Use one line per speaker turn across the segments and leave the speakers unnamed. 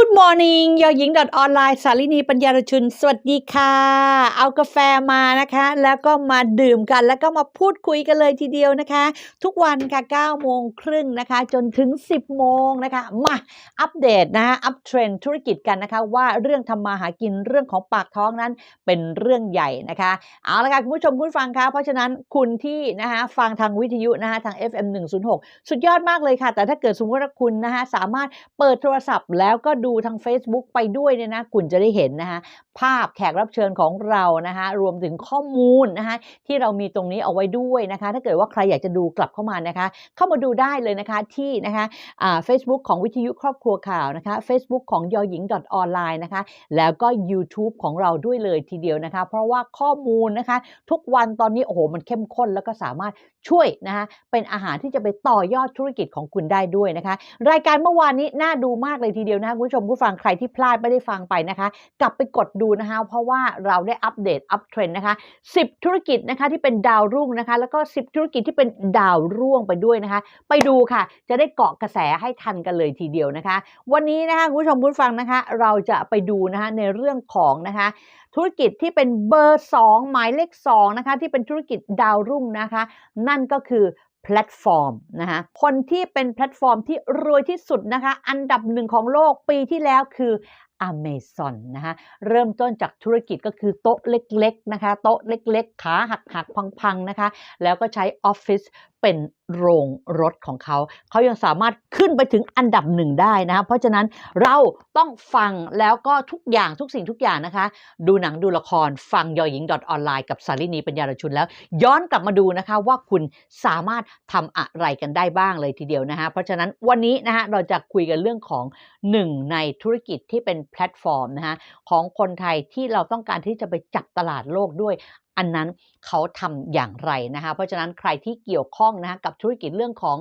Good morning ยอหญิงออนไลน์สาลินีปัญญารชุน สวัสดีค่ะ เอากาแฟมานะคะ แล้วก็มาดื่มกัน แล้วก็มาพูดคุยกันเลยทีเดียวนะคะ ทุกวันค่ะ9โมงครึ่งนะคะ จนถึง 10 โมงนะคะ มาอัปเดตนะคะอัปเทรนธุรกิจกันนะคะ ว่าเรื่องทำมาหากินเรื่องของปากท้องนั้นเป็นเรื่องใหญ่นะคะ เอาละค่ะคุณผู้ชมคุณฟังคะเพราะฉะนั้นคุณที่นะคะฟังทางวิทยุนะคะทาง FM 106 สุดยอดมากเลยค่ะ แต่ถ้าเกิดสมมติว่าคุณนะคะสามารถเปิดโทรศัพท์แล้วก็ดููทาง Facebook ไปด้วยเนี่ยนะคุณจะได้เห็นนะคะภาพแขกรับเชิญของเรานะคะรวมถึงข้อมูลนะคะที่เรามีตรงนี้เอาไว้ด้วยนะคะ ถ้าเกิดว่าใครอยากจะดูกลับเข้ามานะคะ เข้ามาดูได้เลยนะคะที่นะคะอ่า Facebook ของวิทยุครอบครัวข่าวนะคะ Facebook ของยอหญิงออนไลน์นะคะแล้วก็ YouTube ของเราด้วยเลยทีเดียวนะคะ เพราะว่าข้อมูลนะคะ ทุกวันตอนนี้โอ้โหมันเข้มข้นแล้วก็สามารถช่วยนะคะเป็นอาหารที่จะไปต่อยอดธุรกิจของคุณได้ด้วยนะคะ รายการเมื่อวานนี้น่าดูมากเลยทีเดียวนะคะคุณผู้ชมผู้ฟังใครที่พลาดไม่ได้ฟังไปนะคะ กลับไปกดดูนะคะ เพราะว่าเราได้อัปเดตอัปเทรนนะคะ 10 ธุรกิจนะคะที่เป็นดาวรุ่งนะคะ แล้วก็ 10 ธุรกิจที่เป็นดาวร่วงไปด้วยนะคะ ไปดูค่ะ จะได้เกาะกระแสให้ทันกันเลยทีเดียวนะคะ วันนี้นะคะคุณผู้ชมผู้ฟังนะคะ เราจะไปดูนะคะในเรื่องของนะคะธุรกิจที่เป็นเบอร์ 2 หมายเลข2นะคะที่เป็นธุรกิจดาวรุ่งนะคะ นั่นก็คือ พลตฟอร์มนะคะคนที่เป็นแพลตฟอร์มที่รวยที่สุดนะคะ อันดับหนึ่งของโลกปีที่แล้วคือ Amazon นะคะเริ่มต้นจากธุรกิจก็คือโต๊ะเล็กๆนะคะโต๊ะเล็กๆ ขาหักๆ พังๆนะคะแล้วก็ใช้ออฟฟิศเป็นโรงรถของเขา เขายังสามารถขึ้นไปถึงอันดับหนึ่งได้นะคะเพราะฉะนั้นเราต้องฟังแล้วก็ทุกอย่างทุกสิ่งทุกอย่างนะคะ ดูหนังดูละครฟังยอหญิงออนไลน์กับสารินีปัญญารชุนแล้ว ย้อนกลับมาดูนะคะว่าคุณสามารถทำอะไรกันได้บ้างเลยทีเดียวนะคะเพราะฉะนั้นวันนี้นะคะเราจะคุยกันเรื่องของหนึ่งในธุรกิจที่เป็นแพลตฟอร์มนะคะของคนไทยที่เราต้องการที่จะไปจับตลาดโลกด้วย อันนั้นเขาทำอย่างไรนะคะเพราะฉะนั้นใครที่เกี่ยวข้องนะคะกับธุรกิจเรื่องของ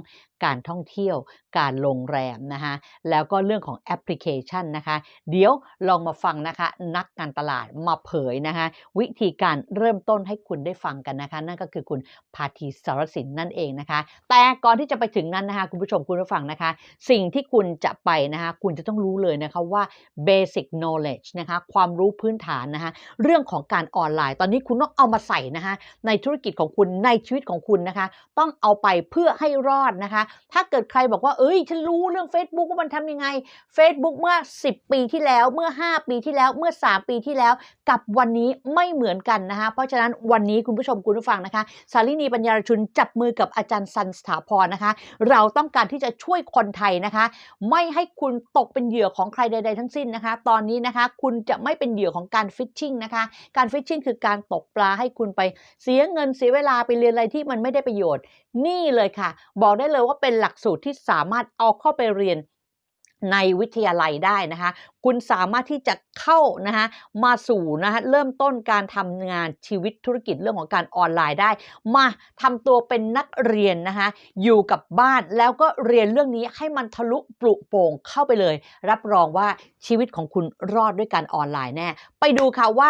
การท่องเที่ยว การโรงแรมนะคะแล้วก็เรื่องของแอปพลิเคชันนะคะ เดี๋ยวลองมาฟังนะคะนักการตลาดมาเผยนะคะวิธีการเริ่มต้นให้คุณได้ฟังกันนะคะ นั่นก็คือคุณพาทีสารสินนั่นเองนะคะ แต่ก่อนที่จะไปถึงนั้นนะคะคุณผู้ชมคุณผู้ฟังนะคะ สิ่งที่คุณจะไปนะคะคุณจะต้องรู้เลยนะคะว่า basic knowledge นะคะความรู้พื้นฐานนะคะเรื่องของการออนไลน์ ตอนนี้คุณต้องเอามาใส่นะคะในธุรกิจของคุณในชีวิตของคุณนะคะ ต้องเอาไปเพื่อให้รอดนะคะ ถ้าเกิดใครบอกว่า เอ้ย ฉันรู้เรื่อง Facebook ว่ามันทำยังไง Facebook เมื่อ 10 ปีที่แล้วเมื่อ 5 ปีที่แล้วเมื่อ 3 ปีที่แล้ว กับวันนี้ไม่เหมือนกันนะคะเพราะฉะนั้นวันนี้คุณผู้ชมคุณผู้ฟังนะคะสารินีปัญญารชุนจับมือกับอาจารย์ซันสถาพรนะคะ เราต้องการที่จะช่วยคนไทยนะคะ ไม่ให้คุณตกเป็นเหยื่อของใครใด ๆ ทั้งสิ้นนะคะ ตอนนี้นะคะ คุณจะไม่เป็นเหยื่อของการฟิชชิงนะคะ การฟิชชิงคือการตกปลาให้คุณไปเสียเงินเสียเวลาไปเรียนอะไรที่มันไม่ได้ประโยชน์ นี่เลยค่ะ บอกได้เลยว่าเป็นหลักสูตรที่สามารถเอาเข้าไปเรียน ในวิทยาลัยได้นะคะ คุณสามารถที่จะเข้านะคะมาสู่นะคะเริ่มต้นการทำงานชีวิตธุรกิจเรื่องของการออนไลน์ได้ มาทำตัวเป็นนักเรียนนะคะอยู่กับบ้านแล้วก็เรียนเรื่องนี้ให้มันทะลุปลุโป่งเข้าไปเลย รับรองว่าชีวิตของคุณรอดด้วยการออนไลน์แน่ ไปดูค่ะว่า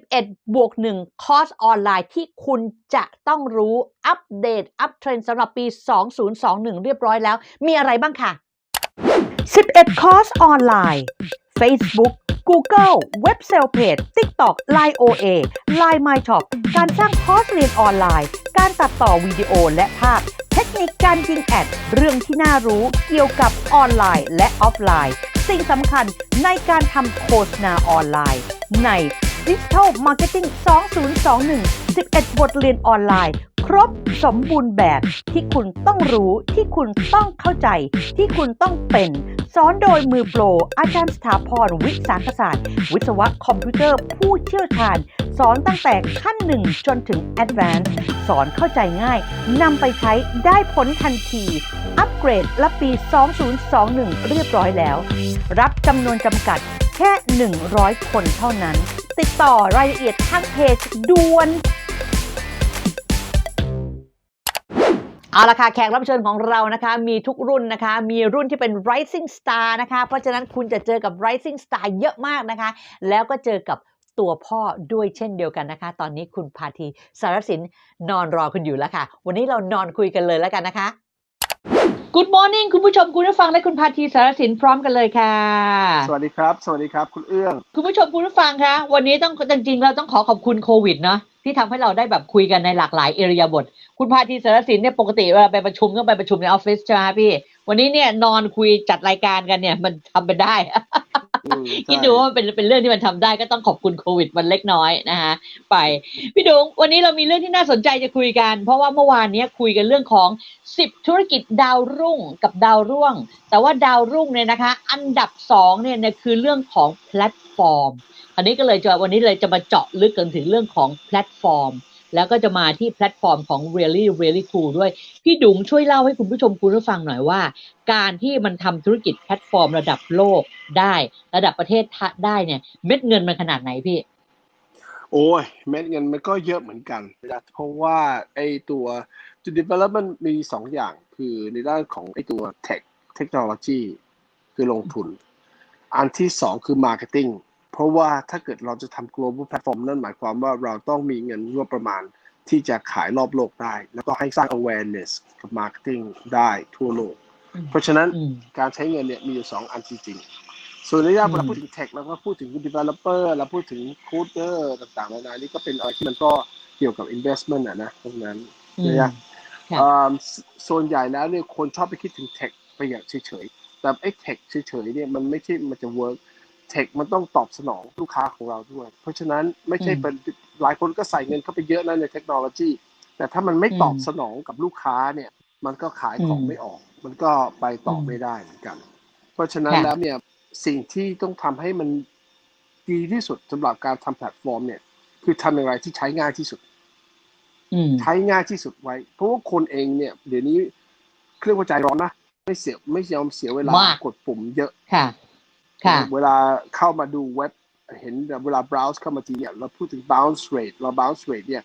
11 บวก 1 คอร์สออนไลน์ที่คุณจะต้องรู้อัปเดตอัปเทรนสำหรับปี 2021 เรียบร้อยแล้ว มีอะไรบ้างค่ะ 11 คอร์สออนไลน์ Facebook Google เว็บเซลเพจ TikTok Line OA Line My Shop การสร้างคอร์สเรียนออนไลน์ การตัดต่อวิดีโอและภาพ เทคนิคการยิงแอด เรื่องที่น่ารู้เกี่ยวกับออนไลน์และออฟไลน์ สิ่งสำคัญในการทำโฆษณาออนไลน์ ใน Digital Marketing 2021 11 บทเรียนออนไลน์ ครบสมบูรณ์แบบที่คุณต้องรู้ที่คุณต้องเข้าใจ ที่คุณต้องเป็น สอนโดยมือโปร อาจารย์สถาพรวิสาขศาสตร์ วิศวะคอมพิวเตอร์ผู้เชี่ยวชาญ สอนตั้งแต่ขั้นหนึ่งจนถึง Advanced สอนเข้าใจง่ายนำไปใช้ได้ผลทันที อัปเกรดและปี 2021 เรียบร้อยแล้ว รับจำนวนจำกัดแค่ 100 คนเท่านั้น ติดต่อรายละเอียดทางเพจด่วนเอาละค่ะแขกรับเชิญของเรานะคะ มีทุกรุ่นนะคะ มีรุ่นที่เป็น rising star นะคะ เพราะฉะนั้นคุณจะเจอกับ rising star เยอะมากนะคะ แล้วก็เจอกับตัวพ่อด้วยเช่นเดียวกันนะคะ ตอนนี้คุณพาทีสารสินนอนรอคุณอยู่แล้วค่ะ วันนี้เรานอนคุยกันเลยแล้วกันนะคะ Good morning คุณผู้ชมคุณผู้ฟังและคุณพาทีสารสินพร้อมกันเลยค่ะ
สวัสดีครับ สวัสดีครับ คุณเอื้อง
คุณผู้ชมคุณผู้ฟังคะวันนี้ต้องจริงๆ เราต้องขอขอบคุณโควิดเนาะที่ทำให้เราได้แบบคุยกันในหลากหลายเอริยาบท คุณพาทีสารสินเนี่ยปกติเวลาไปประชุมก็ไปประชุมในออฟฟิศใช่ไหมพี่ วันนี้เนี่ยนอนคุยจัดรายการกันเนี่ยมันทำไปได้
อืม
คิดดูว่ามันเป็นเป็นเรื่องที่มันทำได้ก็ต้องขอบคุณโควิดมันเล็กน้อยนะคะไปพี่ดุงวันนี้เรามีเรื่องที่น่าสนใจจะคุยกัน เพราะว่าเมื่อวานเนี้ยคุยกันเรื่องของ 10 ธุรกิจดาวรุ่งกับดาวร่วง แต่ว่าดาวรุ่งเนี่ยนะคะ อันดับ2เนี่ยคือเรื่องของแพลตฟอร์มอันนี้ก็เลยจะวันนี้เลยจะมาเจาะลึกกันถึงเรื่องของแพลตฟอร์ม แล้วก็จะมาที่แพลตฟอร์มของ really really cool ด้วย พี่ดุงช่วยเล่าให้คุณผู้ชมคุณผู้ฟังหน่อยว่า การที่มันทำธุรกิจแพลตฟอร์มระดับโลกได้ ระดับประเทศได้เนี่ย เม็ดเงินมันขนาดไหนพี่
โอ้ย เม็ดเงินมันก็เยอะเหมือนกันนะเพราะว่าไอตัวจุด development มีสองอย่างคือในด้านของไอตัว tech technology คือลงทุน อันที่สองคือ marketing เพราะว่าถ้าเกิดเราจะทำ global platform นั่นหมายความว่าเราต้องมีเงินงบประมาณที่จะขายรอบโลกได้ แล้วก็ให้สร้าง awareness กับ marketing ได้ทั่วโลก
อืม
เพราะฉะนั้น
อืม
การใช้เงินเนี่ยมีอยู่สองอันจริงๆ ส่วนในด้าน
อืม
เราพูดถึง tech แล้วก็พูดถึง developer เราพูดถึง coder ต่างๆนานานี่ก็เป็นอะไรที่มันก็เกี่ยวกับ investment อะนะตรงนั้น
อืม
นะ
ค่ะ
อ่าสส่วนใหญ่แล้วเนี่ยคนชอบไปคิดถึง tech ไปอย่างเฉยๆ แต่ไอ้ tech เฉยๆเนี่ยมันไม่ใช่มันจะ work tech มันต้องตอบสนองลูกค้าของเราด้วย เพราะฉะนั้นไม่ใช่เป็นหลายคนก็ใส่เงินเข้าไปเยอะนะในเทคโนโลยี แต่ถ้ามันไม่ตอบสนองกับลูกค้าเนี่ย มันก็ขายของไม่ออก มันก็ไปต่อไม่ได้เหมือนกัน เพราะฉะนั้น
ค่ะ
แล้วเนี่ยสิ่งที่ต้องทำให้มันดีที่สุดสำหรับการทำแพลตฟอร์มเนี่ย คือทำอย่างไรที่ใช้ง่ายที่สุด
อืม
ใช้ง่ายที่สุดไว้ เพราะว่าคนเองเนี่ย เดี๋ยวนี้เครื่องหัวใจร้อนนะไม่เสียไม่ยอมเสียเวลามา
ก
กดปุ่มเยอะ
ค่ะค่ะ
เวลาเข้ามาดูเว็บเห็นเวลา browse เข้ามาทีเนี่ยเราพูดถึง bounce rate เรา bounce rate เนี่ย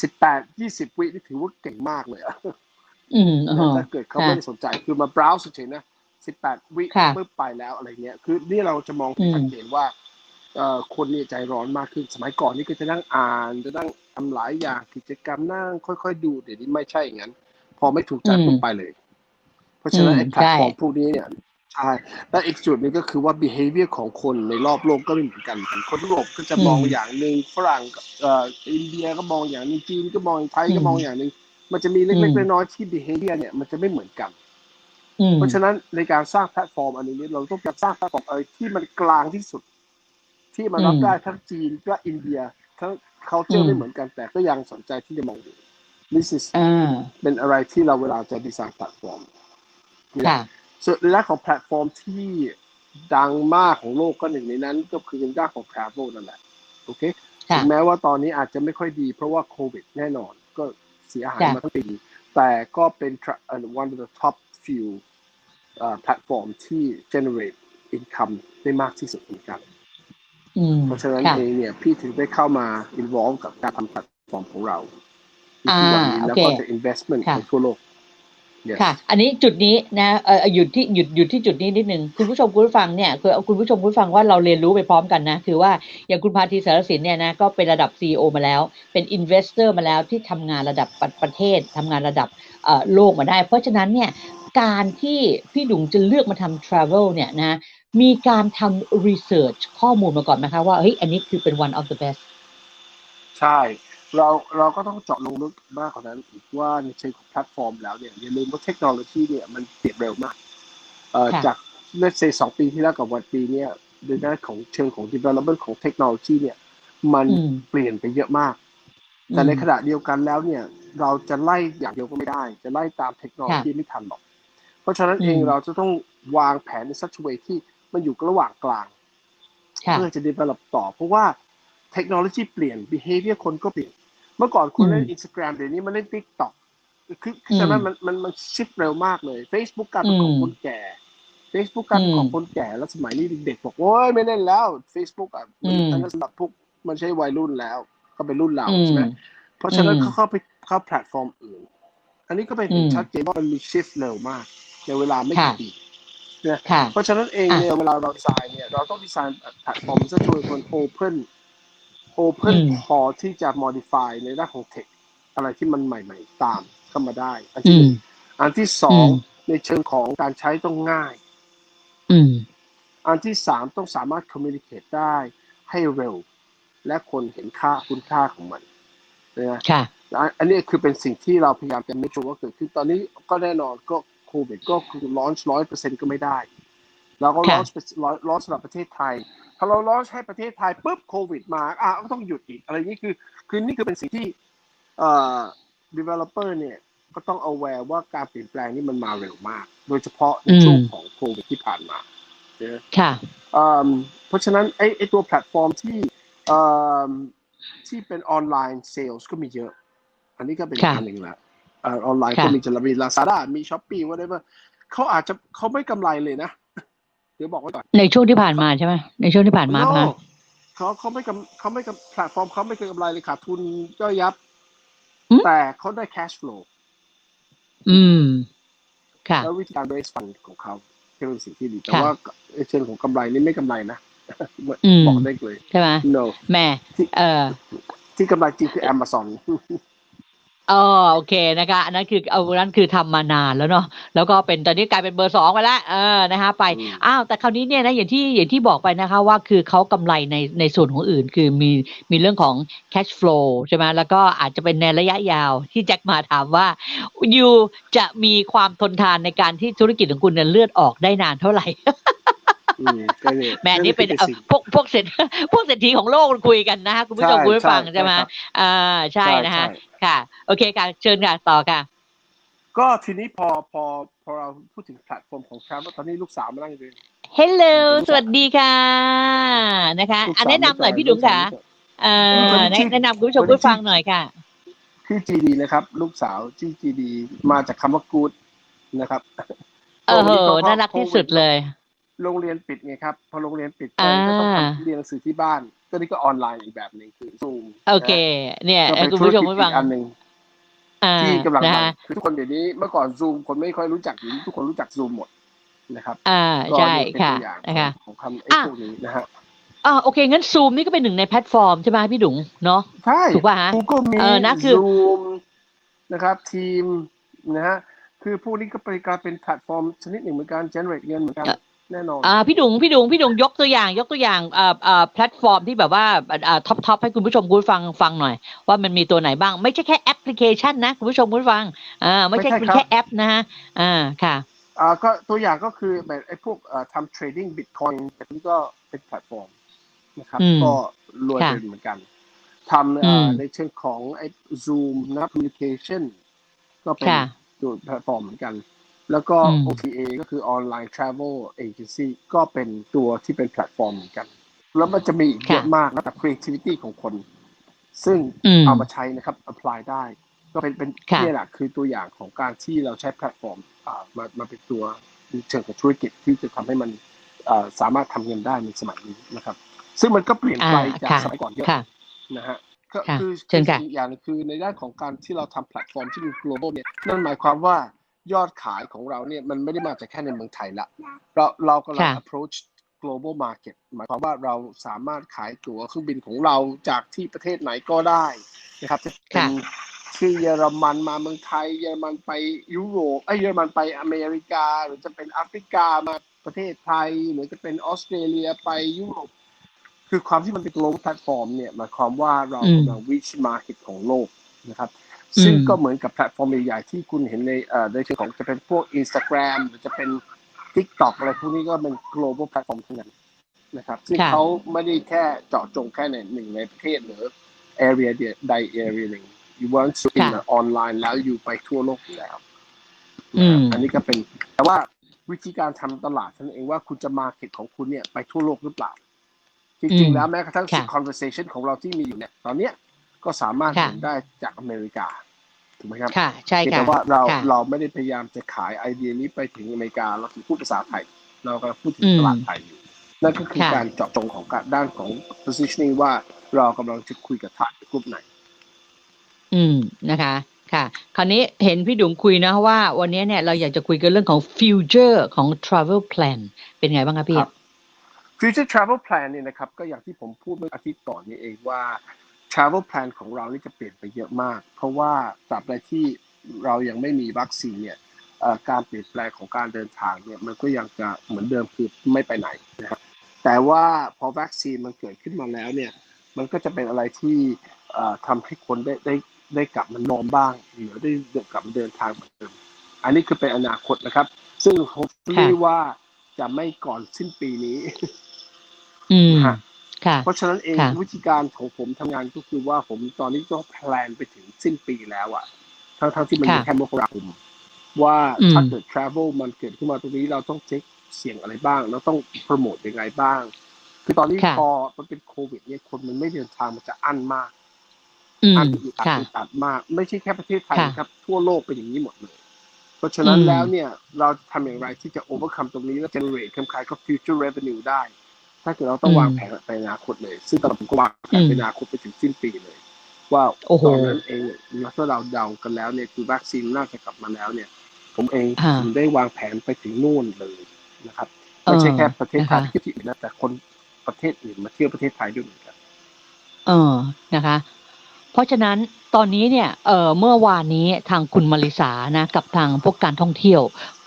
สิบแปดยี่สิบวินี่ถือว่าเก่งมากเลยอะ
อืมอ๋อ
ถ้าเกิดเขา
ค่ะ
ไม่ได้สนใจคือมา browse เฉยๆนะสิบแปดวิ
ค่ะ
เพื่อไปแล้วอะไรเงี้ย คือนี่เราจะมอง
อืม
ชัดเจนว่าเอ่อคนเนี่ยใจร้อนมากขึ้นสมัยก่อนนี่ก็จะนั่งอ่านจะนั่งทำหลายอย่างกิจกรรมนั่งค่อยๆดูเดี๋ยวนี้ไม่ใช่อย่างนั้น พอไม่ถูกใจปุ๊บไปเลย เพราะฉะนั้น
อืม
ไอ้แพลตฟอร์ม
ใช่
พวกนี้เนี่ย ใช่และอีกจุดหนึงก็คือว่า behavior ของคนในรอบโลกก็ไม่เหมือนกัน คนยุโรปก็จะมองอย่างหนึ่งฝรั่งเอ่ออินเดียก็มองอย่างหนึงจีนก็มองไทยก็มองอย่างหนึ่งมันจะมีเล็กๆน้อยๆที่ behavior เนี่ยมันจะไม่เหมือนกัน
อืม
เพราะฉะนั้นในการสร้างแพลตฟอร์มอันนี้เราต้องการสร้างแพลตฟอร์มอะไรที่มันกลางที่สุด ที่มันรับ
อืม
ได้ทั้งจีนและอินเดียทั้ง
อื
culture
ม
ไม่เหมือนกันแต่ก็ยังสนใจที่จะมองดู this is
อ่า
เป็นอะไรที่เราเวลาจะดีไซน์แพลตฟอร์ม
ค่ะ
ส่วนในด้านของแพลตฟอร์มที่ดังมากของโลกก็หนึ่งในนั้น ก็คือในด้านของ travel นั่นแหละโอเค
ค่ะ
ถึงแม้ว่าตอนนี้อาจจะไม่ค่อยดีเพราะว่าโควิดแน่นอนก็เสียหาย
จ้ะ
มาทั้งปีแต่ก็เป็น tra- เอ่อ one of the top few เอ่อ platform ที่ generate income ได้มากที่สุดเหมือนกัน
อืม
เพราะฉะนั้น
ค่ะ
เองเนี่ยพี่ถึงได้เข้ามา involve กับการทำแพลตฟอร์มของเรา
อ่า
ที่วันนี้
โอ
แล้ว
เค
ก็จะ investment
ค่ะ
ของทั่วโลก Yes
ค่ะ อันนี้จุดนี้นะเออหยุดที่หยุดหยุดที่จุดนี้นิดนึงคุณผู้ชมคุณผู้ฟังเนี่ยคือเอาคุณผู้ชมคุณผู้ฟังว่าเราเรียนรู้ไปพร้อมกันนะ คือว่าอย่างคุณพาทีสารสินเนี่ยนะก็เป็นระดับ CEO มาแล้ว เป็น investor มาแล้วที่ทำงานระดับประประเทศทำงานระดับเอ่อโลกมาได้ เพราะฉะนั้นเนี่ยการที่พี่ดุงจะเลือกมาทำ travel เนี่ยนะมีการทำ research ข้อมูลมาก่อนไหมคะว่าเฮ้ยอันนี้คือเป็น one of the best
ใช่ เราเราก็ต้องเจาะลงลึกมากกว่านั้นอีกว่าในเชิงของแพลตฟอร์มแล้วเนี่ยอย่าลืมว่าเทคโนโลยีเนี่ยมันเปลี่ยนเร็วมากเอ่อ
ค่ะ
จากเลสเซสองปีที่แล้วกับวันปีเนี่ยในด้านของเชิงของ development ของเทคโนโลยีเนี่ย มัน
อืม
เปลี่ยนไปเยอะมาก แต่ในขณะเดียวกันแล้วเนี่ย เราจะไล่อย่างเดียวก็ไม่ได้ จะไล่ตามเทคโนโลยีไม่ทันหรอก เพราะฉะนั้นเอง
อืม
เราจะต้องวางแผนใน such a way ที่มันอยู่ระหว่างกลาง
ค่ะ
เพื่อจะ develop ต่อเพราะว่า เทคโนโลยีเปลี่ยน behavior คนก็เปลี่ยน เมื่อก่อนคนเล่น
อืม
Instagram เดี๋ยวนี้มันเล่น TikTok คือคือ
อืม
ฉะนั้นมันมันมันชิฟเร็วมากเลย Facebook กลารเป็นของ
อืม
คนแก่ Facebook กลารเป็นของ
อืม
คนแก่แล้วสมัยนี้เด็กๆบอกโอ้ยไม่เล่นแล้ว Facebook อะมัน
อืม
อันนั้นสำหรับพวกมันใช่วัยรุ่นแล้ว ก็เป็นรุ่นเรา
อืม
ใช่ไหมเพราะฉะนั้น
อืม
เขาเข้าไปเข้าแพลตฟอร์มอื่น อันนี้ก็เป็น
อืม
ชัดเจนว่ามันมีชิฟเร็วมาก ในเวลาไม่
ค่ะ
กี่ปี
ค่ะ
เพราะฉะนั้นเอง
อะ
เนี่ยเวลาเราดีไซน์เนี่ยเราต้องดีไซน์แพลตฟอร์มซะจนมันโอเพน โอเพน
อืม
พอที่จะ modify ในด้านของเทคอะไรที่มันใหม่ ๆ ตามเข้ามาได้ อัน
อื
ที่ห
ม
นึ่งอันที่สอง
อืม
ในเชิงของการใช้ต้องง่าย
อืม
อันที่สามต้องสามารถ communicate ได้ให้เร็ว และคนเห็นค่าคุณค่าของมันนะ
ค่ะ
อันอันนี้คือเป็นสิ่งที่เราพยายามจะไม่ชัวร์ว่าเกิดขึ้นตอนนี้ก็แน่นอนก็โควิดก็คือ launch ร้อยเปอร์เซ็นต์ก็ไม่ได้ เราก็
ค่ะ
launch เป็น launch สำหรับประเทศไทย พอเรา launch ให้ประเทศไทยปุ๊บโควิดมาอะก็ต้องหยุดอีกอะไรนี้คือคือนี่คือเป็นสิ่งที่เอ่อ developer เนี่ยก็ต้อง aware ว่าการเปลี่ยนแปลงนี่มันมาเร็วมาก โดยเฉพาะในช่วง
อืม
ของโควิดที่ผ่านมานะ
ค่ะ
เอิ่มเพราะฉะนั้นไอ้ไอ้ตัวแพลตฟอร์มที่เอิ่มที่เป็นออนไลน์เซลส์ก็มีเยอะ อันนี้ก็เป็น
ค่ะ
อันหนึ่งละเอ่อออนไลน์
ค่ะ
ก็มีจะมีลาซาด้ามีช้อปปี้ว่าได้ว่าเขาอาจจะเขาไม่กำไรเลยนะ เดี๋ยวบอกไว้ก่อน
ในช่วงที่ผ่านมาใช่ไหมในช่วงที่ผ่านมา
No
ปะ
เขาเขาไม่กำเขาไม่กำแพลตฟอร์มเขาไม่เคยกำไรเลยขาดทุนก็ยับ
อืม
แต่เขาได้ cash flow
อืม ค่ะ
แล้ววิธีการ raise fund ของเขาที่เป็นสิ่งที่ดี แต่
ค่ะ
ว่าในเชิงของกำไรนี่ไม่กำไรนะ
อืม
บอกได้เลย
ใช่ไหม
no
แม่ เออ
ที่กำไรจริงคือ Amazon
อ๋อโอเคนะคะอันนั้นคือเอาอันนั้นคือทำมานานแล้วเนาะแล้วก็เป็นตอนนี้กลายเป็นเบอร์สองไปแล้วเออนะคะไป
อืม
อ้าวแต่คราวนี้เนี่ยนะอย่างที่อย่างที่บอกไปนะคะว่าคือเขากำไรในในส่วนของอื่น คือมีมีเรื่องของ cash flow ใช่ไหมแล้วก็อาจจะเป็นในระยะยาวที่แจ็คมาถามว่ายูจะมีความทนทานในการที่ธุรกิจของคุณเนี่ยเลือดออกได้นานเท่าไหร่
อืมก็เนี่ย
แม่นี่เป็น
ก็
เอ่อ
สิ่ง
พวกพวกเศรษพวกเศรษฐีของโลกคุยกันนะคะคุณผู้ชม
ใช่
คุณผู้ฟัง
ใช่
ใช่ไหม
ใช่ครับ
อ่าใช่นะคะค่ะ โอเคค่ะ เชิญค่ะต่อค่ะ
ก็ทีนี้พอพอพอเราพูดถึงแพลตฟอร์มของ Travel ตอนนี้ลูกสาวมานั่งอยู่
Hello
ลูกสาว
สวัสดีค่ะนะคะ
ลูก
อัน
สาว
แนะนำหน่อย
ไม่
พี่ดุง
จ่า
ค่ะ
ลูกสาว
เอ่อ
คนที่
แนะ
ชื่อ
แนะนำคุณผู้ชม
คนที่
ผู้ฟังหน่อยค่ะ
ชื่อ GD นะครับ ลูกสาวชื่อ GD มาจากคำว่า good นะครับ
เออโห
ตอนนี้ก็
น่ารักที่สุดเลย
โรงเรียนปิดไงครับ พอโรงเรียนปิด
อ่า
ก็ต้องทำเรียนหนังสือที่บ้านก็นี่ก็ออนไลน์อีกแบบหนึ่งคือ Zoom
โอเค เนี่ย
ก็
เอ่
เป็
อนคุณ
ธุร
ผู้ชม
กิจ
ผู้ฟัง
อีกอันหนึ่ง
อ่า
ที่กำลัง
นะ
มา
คะ
คือทุกคนเดี๋ยวนี้เมื่อก่อน Zoom คนไม่ค่อยรู้จักอยู่นี้ทุกคนรู้จัก Zoom หมดนะครับ
อ่า
ก็
ใช่
นี่เป็น
ค่ะ
ตัวอย่าง
นะคะ
ของคำไอ้
อะ
พวกนี้นะฮะ
อ่าโอเค งั้นซูมนี่ก็เป็นหนึ่งในแพลตฟอร์มใช่ไหมพี่ดุงเนาะ
ใช่
ถูกป่ะฮะ
Google มี
เออนะคือ
Zoom นะครับทีมนะฮะคือพวกนี้ก็เป็นการเป็นแพลตฟอร์มชนิดหนึ่งเหมือนกัน generate เงินเหมือนกัน แน่นอน
อ่าพี่ดุงพี่ดุงพี่ดุงยกตัวอย่าง ยกตัวอย่างอ่าอ่าแพลตฟอร์มที่แบบว่าอ่าท็อปท็อปให้คุณผู้ชมคุณผู้ฟังฟังหน่อย ว่ามันมีตัวไหนบ้าง ไม่ใช่แค่แอปพลิเคชันนะคุณผู้ชมคุณผู้ฟังอ่าไม่ใช่
ไม่ใช่
เป็น
ครับ
แค่แอปนะฮะอ่าค่ะ
อ่าก็ตัวอย่างก็คือแบบไอ้พวกเอ่อทำ trading bitcoin แบบนี้ก็เป็นแพลตฟอร์มนะครับ
อืม
ก็รวย
ค่ะ
เป็นเหมือนกันทำเอ่ออ
ม
ในเชิงของไอ้ Zoom นะ communication ก็เป็น
ค่ะ
ตัวแพลตฟอร์มเหมือนกัน แล้วก็
อืม
OTA ก็คือ online travel agency ก็เป็นตัวที่เป็นแพลตฟอร์มเหมือนกัน แล้วมันจะมีอีกเยอะมากนะแต่ creativity ของคน ซึ่ง
อืม
เอามาใช้นะครับ apply ได้ ก็เป็นเป็น
ค่ะ
นี่แหละคือตัวอย่างของการที่เราใช้แพลตฟอร์มอ่ามามาเป็นตัวเชิงของธุรกิจที่จะทำให้มันอ่าสามารถทำเงินได้ในสมัยนี้นะครับ ซึ่งมันก็เปลี่ยน
อ่า
ไปจาก
ค่ะ
สมัยก่อนเยอะ
ค่ะ
นะฮะก็
ค่ะ
คือ
เชิญค่ะ
อสิ่งอีกอย่างหนึงคือในด้านของการที่เราทำแพลตฟอร์มที่เป็น global เนี่ยนั่นหมายความว่า ยอดขายของเราเนี่ยมันไม่ได้มาจากแค่ในเมืองไทยละเราเรากำลัง
ค่ะ
approach global market หมายความว่าเราสามารถขายตั๋วเครื่องบินของเราจากที่ประเทศไหนก็ได้นะครับจะเป็น
ค่ะ
ที่เยอรมันมาเมืองไทย เยอรมันไปยุโรปไอ้ยเยอรมันไปอเมริกา หรือจะเป็นแอฟริกามาประเทศไทย หรือจะเป็นออสเตรเลียไปยุโรปคือความที่มันเป็น global platform เนี่ยหมายความว่าเรา
อืม
กำลัง reach market ของโลกนะครับ ซึ่ง
อืม
ก็เหมือนกับแพลตฟอร์มใหญ่ๆที่คุณเห็นในเอ่อในเชิงของจะเป็นพวก Instagram หรือจะเป็น TikTok อะไรพวกนี้ก็เป็น global platform ทั้งนั้นนะครับซึ่ง
ค่ะ
เขาไม่ได้แค่เจาะจงแค่ในหนึ่งในประเทศหรือ area เดียวใด area หนึ่ง you want to in
ค่ะ
ออนไลน์แล้วอยู่ไปทั่วโลกอยู่แล้ว
อืม
อันนี้ก็เป็น แต่ว่าวิธีการทำตลาดนั่นเองว่าคุณจะ market ของคุณเนี่ยไปทั่วโลกหรือเปล่า จริงๆแล้วแม้กระทั่ง
ค่ะ
conversation ของเราที่มีอยู่เนี่ย ตอนเนี้ยก็สามารถ
ค่ะ
เห็นได้จากอเมริกา ถูกไหมครับ
ค่ะใช่
เพียง
ค่ะ
แต่ว่าเรา
ค่ะ
เราไม่ได้พยายามจะขายไอเดียนี้ไปถึงอเมริกาเราถึงพูดภาษาไทย เรากำลังพูดถึง
อืม
ตลาดไทยอยู่นั่นก็คือ
ค่ะ
การเจาะจงของการด้านของ positioning ว่าเรากำลังจะคุยกับทางกลุ่มไหน
อืมนะคะค่ะ คราวนี้เห็นพี่ดุงคุยนะว่าวันนี้เนี่ยเราอยากจะคุยกันเรื่องของ future ของ travel plan เป็นไงบ้างครับพี่
ครับ Future Travel Plan เนี่ยนะครับ ก็อย่างที่ผมพูดเมื่ออาทิตย์ก่อนนี้เองว่า Travel Plan ของเรานี่จะเปลี่ยนไปเยอะมาก เพราะว่าตราบใดที่เรายังไม่มีวัคซีนเนี่ยเอ่อการเปลี่ยนแปลงของการเดินทางเนี่ยมันก็ยังจะเหมือนเดิมคือไม่ไปไหนนะครับแต่ว่าพอวัคซีนมันเกิดขึ้นมาแล้วเนี่ยมันก็จะเป็นอะไรที่เอ่อทำให้คนได้ได้ได้กลับมานอนบ้างหรือได้กลับมาเดินทางเหมือนเดิมอันนี้คือเป็นอนาคตนะครับ ซึ่ง hopefully
ค่ะ
ว่าจะไม่ก่อนสิ้นปีนี้
อืม
ฮะ
ค่ะ
เพราะฉะนั้นเอง
ค่ะ
วิธีการของผมทำงานก็คือว่าผมตอนนี้ต้องแพลนไปถึงสิ้นปีแล้วอะทั้งทั้งที่มันมี
ค่ะ
แค่มกราคมว่า
อืม
ถ้าเกิด travel มันเกิดขึ้นมาตรงนี้เราต้องเช็คเสี่ยงอะไรบ้าง เราต้องโปรโมทยังไงบ้าง คือตอนนี้
ค่ะ
พอมันเป็นโควิด เนี่ยคนมันไม่เดินทางมันจะอั้นมาก
อืม
อั้นอึดอัด
ค่ะ
อึดอัดมาก ไม่ใช่แค่ประเทศไทย
ค่ะ
นะครับ ทั่วโลกเป็นอย่างนี้หมดเลย เพราะฉะนั้น
อืม
แล้วเนี่ย เราจะทำอย่างไรที่จะ overcome ตรงนี้ แล้ว generate คล้ายๆกับ future revenue ได้ ถ้าเกิดเราต้องวางแผนไปอนาคตเลย ซึ่งตอนนั้นผมก็วางแผนไปอนาคตไปถึงสิ้นปีเลย ว่า
โอ้โห
ตอนนั้นเองเนี่ยถ้าเราเดากันแล้วเนี่ยคือวัคซีนน่าจะกลับมาแล้วเนี่ย ผมเอง
ค่ะ
ถึงได้วางแผนไปถึงนู่นเลยนะครับไม่ใช่แค่ประเทศไทย
นะคะ
ที่อื่นนะแต่คนประเทศอื่นมาเที่ยวประเทศไทยด้วยเหมือนกัน
เออนะคะ เพราะฉะนั้นตอนนี้เนี่ยเอ่อเมื่อวานนี้ทางคุณมาริสานะกับทางพวกการท่องเที่ยว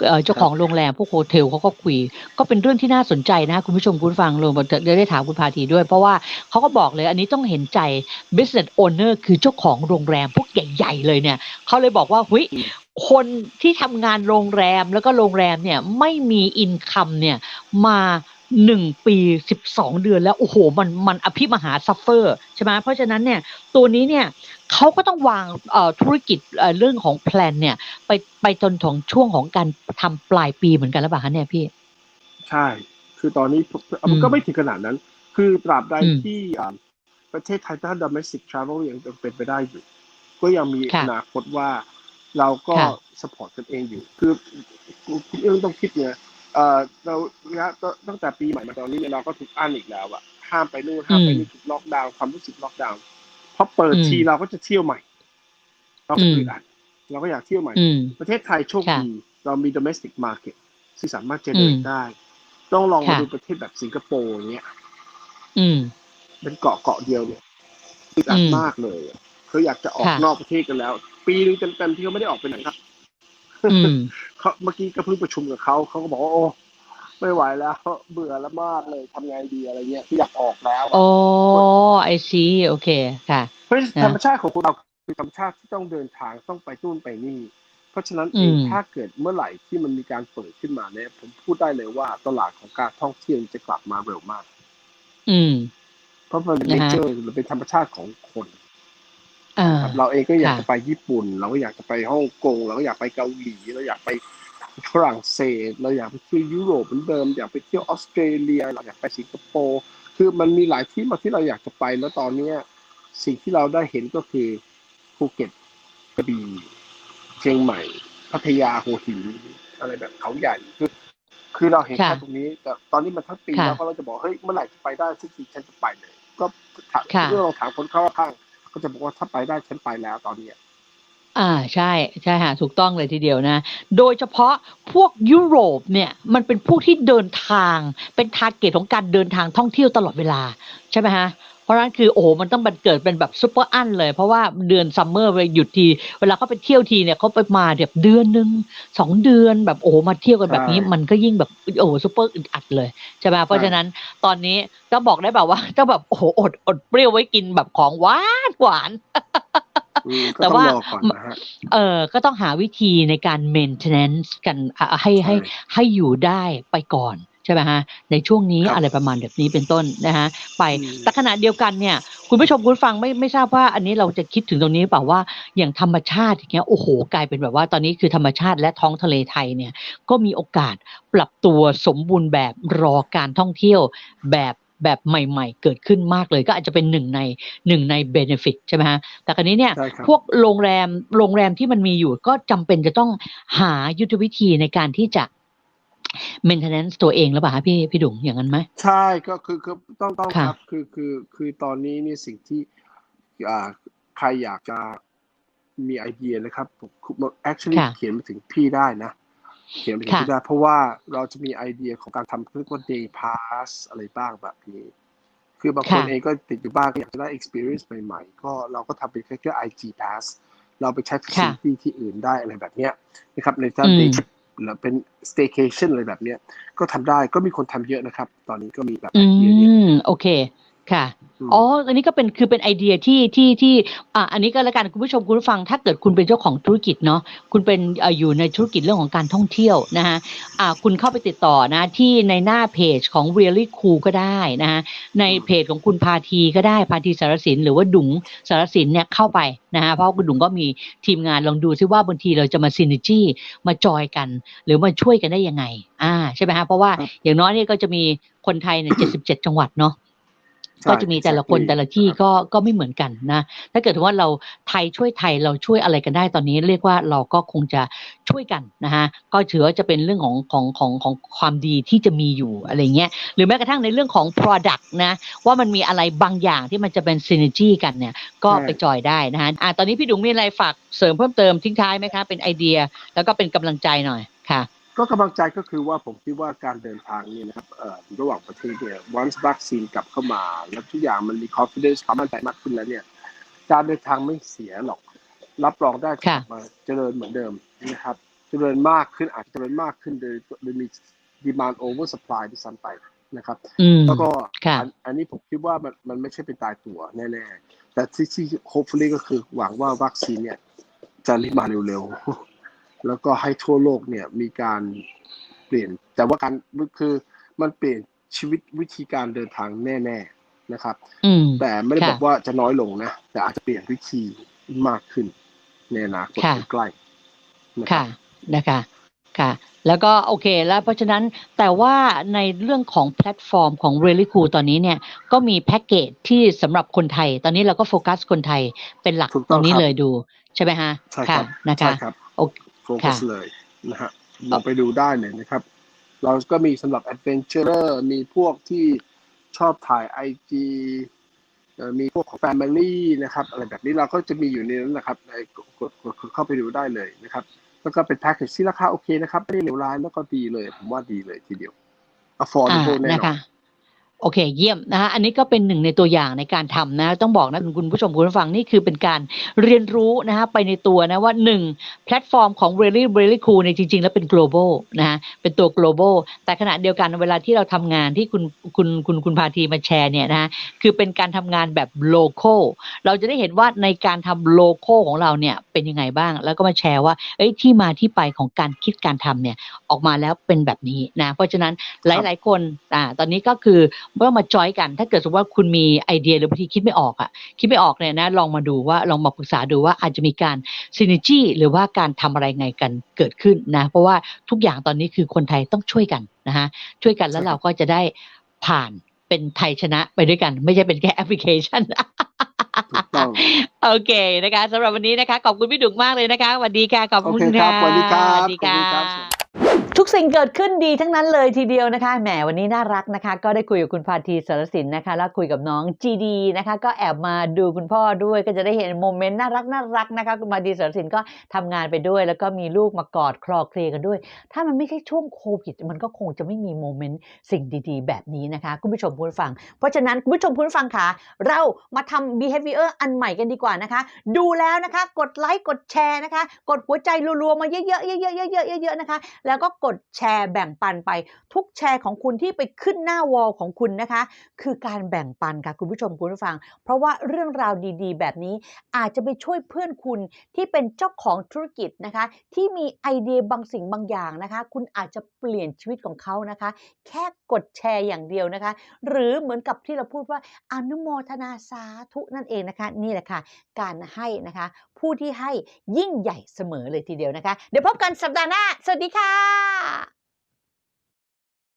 เอ่อเจ้าของโรงแรมพวกโฮเทลเขาก็คุย ก็เป็นเรื่องที่น่าสนใจนะ คุณผู้ชมคุณฟังรวมได้ได้ถามคุณพาทีด้วย เพราะว่าเขาก็บอกเลยอันนี้ต้องเห็นใจ business owner คือเจ้าของโรงแรมพวกใหญ่ ๆ เลยเนี่ยเขาเลยบอกว่าเฮ้ยคนที่ทำงานโรงแรมแล้วก็โรงแรมเนี่ยไม่มีอินคัมเนี่ยมา หนึ่งปีสิบสองเดือนแล้วโอ้โหมันมันอภิมหาซัฟเฟอร์ใช่ไหมเพราะฉะนั้นเนี่ยตัวนี้เนี่ยเขาก็ต้องวางเอ่อธุรกิจเอ่อเรื่องของแพลนเนี่ยไปไปจนถึงช่วงของการทำปลายปีเหมือนกันแล้วเปล่าคะเนี่ยพี่
ใช่ คือตอนนี้ผม
อืม
มันก็ไม่ถึงขนาดนั้น คือตราบใด
อืม
ที่อ่าประเทศไทยถ้า domestic travel ยังเป็นไปได้อยู่ ก็ยังมี
ค่ะ
อนาคตว่าเราก็
ค่ะ
support กันเองอยู่ คือคุณเอื้องต้องคิดเนี่ย เอ่อเราเนี่ยตั้งแต่ปีใหม่มาตอนนี้เนี่ยเราก็ถูกอั้นอีกแล้วอะห้ามไปนู่นห้ามไปนี่ถูกล็อกดาวน์ความรู้สึกล็อกดาวน์พอเปิด
อืม
ทีเราก็จะเที่ยวใหม่ เราก็
อืม
อึดอัดเราก็อยากเที่ยวใหม่
อืม
ประเทศไทยโชค
ค่ะ
ดีเรามี domestic market ที่สามารถ
อื
generate
ม
ได้ ต้องลองมา
ค่ะ
ดูประเทศแบบสิงคโปร์อย่างเงี้ย
อืม
เป็นเกาะเกาะเดียวเนี่ยอึดอัด
อืม
มากเลยอะเขาอยากจะออก
ค่ะ
นอกประเทศกันแล้ว ปีนึงเต็มๆที่เขาไม่ได้ออกไปไหนครับ
อืม
เขาเมื่อกี้ก็เพิ่งประชุมกับเขาเขาก็บอกว่าโอ้ไม่ไหวแล้ว เบื่อแล้วมากเลยทำไงดีอะไรเงี้ยที่อยากออกแล้วอะ
โอ้ไอซีโอเคค่ะ
เพราะ
นะ
ธรรมชาติของคนเราคือธรรมชาติที่ต้องเดินทางต้องไปนู่นไปนี่ เพราะฉะนั้นเอง
อืม
ถ้าเกิดเมื่อไหร่ที่มันมีการเปิดขึ้นมาเนี่ย ผมพูดได้เลยว่าตลาดของการท่องเที่ยวจะกลับมาเร็วมาก
อืม
เพราะมันเป็น
นะ
เน
ฮะ
เจอร์หรือเป็นธรรมชาติของคน
อ่า
ครับ เราเองก็อยาก
ค่ะ
จะไปญี่ปุ่น เราก็อยากจะไปฮ่องกง เราก็อยากไปเกาหลี เราอยากไปฝรั่งเศส เราอยากไปเที่ยวยุโรปเหมือนเดิม อยากไปเที่ยวออสเตรเลีย เราอยากไปสิงคโปร์ คือมันมีหลายที่มาที่เราอยากจะไป แล้วตอนเนี้ยสิ่งที่เราได้เห็นก็คือภูเก็ตกระบี่เชียงใหม่ พัทยาหัวหิน อะไรแบบเขาใหญ่ คือคือเราเห็น
ค่ะ
แค่ตรงนี้ แต่ตอนนี้มันทั้งปี
ค่ะ
แล้วก็เราจะบอกเฮ้ยเมื่อไหร่จะไปได้สักทีฉันจะไปเลย ก็ถาม
ค่ะ
เมื่อเราถามคนเข้าข้าง ก็จะบอกว่าถ้าไปได้ฉันไปแล้วตอนนี้
อ่าใช่ใช่ฮะถูกต้องเลยทีเดียวนะ โดยเฉพาะพวกยุโรปเนี่ยมันเป็นพวกที่เดินทางเป็นทาร์เก็ตของการเดินทางท่องเที่ยวตลอดเวลาใช่ไหมฮะ ราะฉะนั้นคือโอ้โหมันต้องบันเกิดเป็นแบบซุปเปอร์อันเลย เพราะว่าเดือนซัมเมอร์ไปหยุดที เวลาเขาไปเที่ยวทีเนี่ยเขาไปมาแบบเดือนหนึ่งสองเดือนแบบโอ้โหมาเที่ยวกันแบบนี้
ใช่
มันก็ยิ่งแบบโอ้โหซุปเปอร์อึดอัดเลยใช่ไหมเพราะฉะนั้นตอนนี้ต้องบอกได้แบบว่าต้องแบบโอ้โหอดอดเปรี้ยวไว้กินแบบของหวานหวาน
อืมก็
แต่
ต้อง
ว่า
รอก่อนนะฮะ
เออก็ต้องหาวิธีในการ maintenance กันอะให้ให้
ใช่
ให้อยู่ได้ไปก่อนใช่ไหมฮะในช่วงนี้
ครับ
อะไรประมาณแบบนี้เป็นต้นนะฮะไป
อืม
แต่ขณะเดียวกันเนี่ย คุณผู้ชมคุณฟังไม่ไม่ทราบว่า อันนี้เราจะคิดถึงตรงนี้เปล่าว่าอย่างธรรมชาติอย่างเงี้ยโอ้โหกลายเป็นแบบว่าตอนนี้คือธรรมชาติและท้องทะเลไทยเนี่ยก็มีโอกาสปรับตัวสมบูรณ์แบบรอการท่องเที่ยวแบบแบบใหม่ ๆ เกิดขึ้นมากเลย ก็อาจจะเป็นหนึ่งในหนึ่งในเบนฟิตใช่ไหมฮะแต่คราวนี้เนี่ย
ใช่ครับ
พวกโรงแรมโรงแรมที่มันมีอยู่ก็จำเป็นจะต้องหายุทธวิธีในการที่จะ maintenance ตัวเองหรือเปล่าคะพี่พี่ดุงอย่างนั้นไหม
ใช่ก็คือคือต้องต้อง
ค่ะ
ครับคือคือคือตอนนี้นี่สิ่งที่อ่าใครอยากจะมีไอเดียนะครับผมผม actually
ค่ะ
เขียนมาถึงพี่ได้นะเขียนมาถึง
ค่ะ
พี่ได้ เพราะว่าเราจะมีไอเดียของการทำเรียกว่า day pass อะไรบ้างแบบนี้ คือบางคน
ค่ะ
เองก็ติดอยู่บ้านก็อยากจะได้ experience ใหม่ๆ ก็เราก็ทำเป็นแค่ IG pass เราไปใช้
ค่ะ
facility ที่อื่นได้อะไรแบบเนี้ยนะครับในด้าน
อืม
day trip หรือเป็น staycation อะไรแบบเนี้ย ก็ทำได้ก็มีคนทำเยอะนะครับ ตอนนี้ก็มีแบบ
อื
ไอเดียเนี่ย
มโอเคค่ะ
ม
อ๋อ อันนี้ก็เป็นคือเป็นไอเดียที่ที่ที่อ่าอันนี้ก็แล้วกันคุณผู้ชมคุณผู้ฟัง ถ้าเกิดคุณเป็นเจ้าของธุรกิจเนาะคุณเป็นเอ่ออยู่ในธุรกิจเรื่องของการท่องเที่ยวนะฮะอ่าคุณเข้าไปติดต่อนะที่ในหน้าเพจของ Really Cool ก็ได้นะฮะในเพจของคุณพาทีก็ได้พาทีสารสินหรือว่าดุงสารสินเนี่ยเข้าไปนะฮะเพราะคุณดุงก็มีทีมงานลองดูซิว่าบางทีเราจะมาซิน e จี้มาจอยกัน หรือมาช่วยกันได้ยังไงอ่าใช่ไหมฮะเพราะว่า
ครับ
อย่างน้อยเนี่ยก็จะมีคนไทยเนี่ย77จังหวัดเนาะ
ใช่
ก็จะมีแต่ละคน
exactly
แต่ละที่
ครับ
ก็ก็ไม่เหมือนกันนะถ้าเกิดว่าเราไทยช่วยไทยเราช่วยอะไรกันได้ตอนนี้ เรียกว่าเราก็คงจะช่วยกันนะฮะก็ถือว่าจะเป็นเรื่องของของของของความดีที่จะมีอยู่อะไรเงี้ยหรือแม้กระทั่งในเรื่องของ product นะว่ามันมีอะไรบางอย่างที่มันจะเป็น synergy กันเนี่ยก็
ใช่
ไปจอยได้นะฮะอะตอนนี้พี่ดุงมีอะไรฝากเสริมเพิ่มเติมทิ้งท้ายไหมคะเป็นไอเดีย แล้วก็เป็นกำลังใจหน่อยค่ะ
ก็กำลังใจก็คือว่าผมคิดว่าการเดินทางเนี่ยนะครับเอ่อระหว่างประเทศเนี่ย once วัคซีนกลับเข้ามา แล้วทุกอย่างมันมี confidence ความมั่นใจมากขึ้นแล้วเนี่ย การเดินทางไม่เสียหรอก รับรองได้ก
ค่ะ
ลับมาเจริญเหมือนเดิมนะครับ เจริญมากขึ้นอาจจะเจริญมากขึ้นโดยโดยมี demand over supply ที่ซ้ำไปนะครับ
อืม
แล้วก็
ค่ะ
อันอันนี้ผมคิดว่ามันมันไม่ใช่เป็นตายตัวแน่ๆแต่ที่ที่ hopefully ก็คือหวังว่าวัคซีนเนี่ยจะรีบมาเร็วๆ แล้วก็ให้ทั่วโลกเนี่ยมีการเปลี่ยน แต่ว่าการคือมันเปลี่ยนชีวิตวิธีการเดินทางแน่ ๆนะครับ
อืม
แต่ไม่ได้
ค่ะ
บอกว่าจะน้อยลงนะ แต่อาจจะเปลี่ยนวิธีมากขึ้นในอนาคต
ค่ะ
ใกล้ๆนะครั
ค่ะ
บ
นะคะค่ะ แล้วก็โอเคแล้วเพราะฉะนั้นแต่ว่าในเรื่องของแพลตฟอร์มของ Really Cool ตอนนี้เนี่ย ก็มีแพ็กเกจที่สำหรับคนไทย ตอนนี้เราก็โฟกัสคนไทยเป็นหลัก
ถูก
ต
ต้
ร
อง
งนี้
ครับ
เลยดู ใช่ไหมฮะ
ใช่ค
ค่ะ
รับ
นะคะ
ใช่ครับ
โอ
โฟกัส
ค่ะ
เลยนะฮะลองไปดูได้เลยนะครับ เราก็มีสำหรับ adventurer มีพวกที่ชอบถ่าย IG เอ่อมีพวกของ Family นะครับ อะไรแบบนี้เราก็จะมีอยู่ในนั้นนะครับในกดกดกดเข้าไปดูได้เลยนะครับ แล้วก็เป็นแพ็กเกจที่ราคาโอเคนะครับ ไม่ได้เลวร้ายแล้วก็ดีเลย ผมว่าดีเลยทีเดียว
อ่า
affordable แน่น
นะ
อ
คะ
น
โอเคเยี่ยมนะฮะอันนี้ก็เป็นหนึ่งในตัวอย่างในการทำนะต้องบอกนะคุณผู้ชมคุณผู้ฟังนี่คือเป็นการเรียนรู้นะฮะไปในตัวนะว่าหนึ่งแพลตฟอร์มของ really really cool เนี่ยจริง ๆ แล้วเป็น global นะฮะเป็นตัว global แต่ขณะเดียวกันเวลาที่เราทำงานที่คุณคุณคุณคุณพาทีมาแชร์เนี่ยนะฮะคือเป็นการทำงานแบบ local เราจะได้เห็นว่าในการทำ local ของเราเนี่ยเป็นยังไงบ้าง แล้วก็มาแชร์ว่าเอ้ยที่มาที่ไปของการคิดการทำเนี่ยออกมาแล้วเป็นแบบนี้นะเพราะฉะนั้นหลาย ๆ คนอ่าตอนนี้ก็คือเมื่อมาจอยกัน ถ้าเกิดสมมติว่าคุณมีไอเดียหรือบางทีคิดไม่ออกอะคิดไม่ออกเนี่ยนะ ลองมาดูว่าลองมาปรึกษาดูว่าอาจจะมีการซิน e จี้หรือว่าการทำอะไรไงกันเกิดขึ้นนะ เพราะว่าทุกอย่างตอนนี้คือคนไทยต้องช่วยกันนะฮะช่วยกันแล้ว
ใช่ครั
เรา
บ
ก็จะได้ผ่านเป็นไทยชนะไปด้วยกัน ไม่ใช่เป็นแค่แอปพลิเคชัน
ถูกต้อง
โอเคนะคะสำหรับวันนี้นะคะ ขอบคุณพี่ดุกมากเลยนะคะสวัสดีค่ะ ขอบ
โอ
คุณ
เคครับ
ค่ะ
สวัสดีครับ
สวัสดี
ขอบ
ค่ะ
คุณครับ
ทุกสิ่งเกิดขึ้นดีทั้งนั้นเลยทีเดียวนะคะแหมวันนี้น่ารักนะคะ ก็ได้คุยกับคุณพาทีสารสินนะคะ แล้วคุยกับน้องจีดีนะคะ ก็แอบมาดูคุณพ่อด้วยก็จะได้เห็นโมเมนต์น่ารักน่ารักนะคะคุณพาทีสารสินก็ทำงานไปด้วย แล้วก็มีลูกมากอดคลอเคลียร์กันด้วย ถ้ามันไม่ใช่ช่วงโควิดมันก็คงจะไม่มีโมเมนต์สิ่งดีๆ แบบนี้นะคะ คุณผู้ชมคุณผู้ฟัง เพราะฉะนั้นคุณผู้ชมคุณผู้ฟังค่ะเรามาทำ behavior อันใหม่กันดีกว่านะคะ ดูแล้วนะคะ กดไลค์กดแชร์นะคะ กดหัวใจรัวๆมาเยอะๆเยอะๆเยอะๆเยอะๆนะคะ แล้วก็กดแชร์แบ่งปันไป ทุกแชร์ของคุณที่ไปขึ้นหน้าวอลของคุณนะคะ คือการแบ่งปันค่ะคุณผู้ชมคุณผู้ฟัง เพราะว่าเรื่องราวดีๆ แบบนี้อาจจะไปช่วยเพื่อนคุณที่เป็นเจ้าของธุรกิจนะคะ ที่มีไอเดียบางสิ่งบางอย่างนะคะ คุณอาจจะเปลี่ยนชีวิตของเขานะคะ แค่กดแชร์อย่างเดียวนะคะ หรือเหมือนกับที่เราพูดว่าอนุโมทนาสาธุนั่นเองนะคะ นี่แหละค่ะ การให้นะคะ ผู้ที่ให้ยิ่งใหญ่เสมอเลยทีเดียวนะคะ เดี๋ยวพบกันสัปดาห์หน้า สวัสดีค่ะ yeah!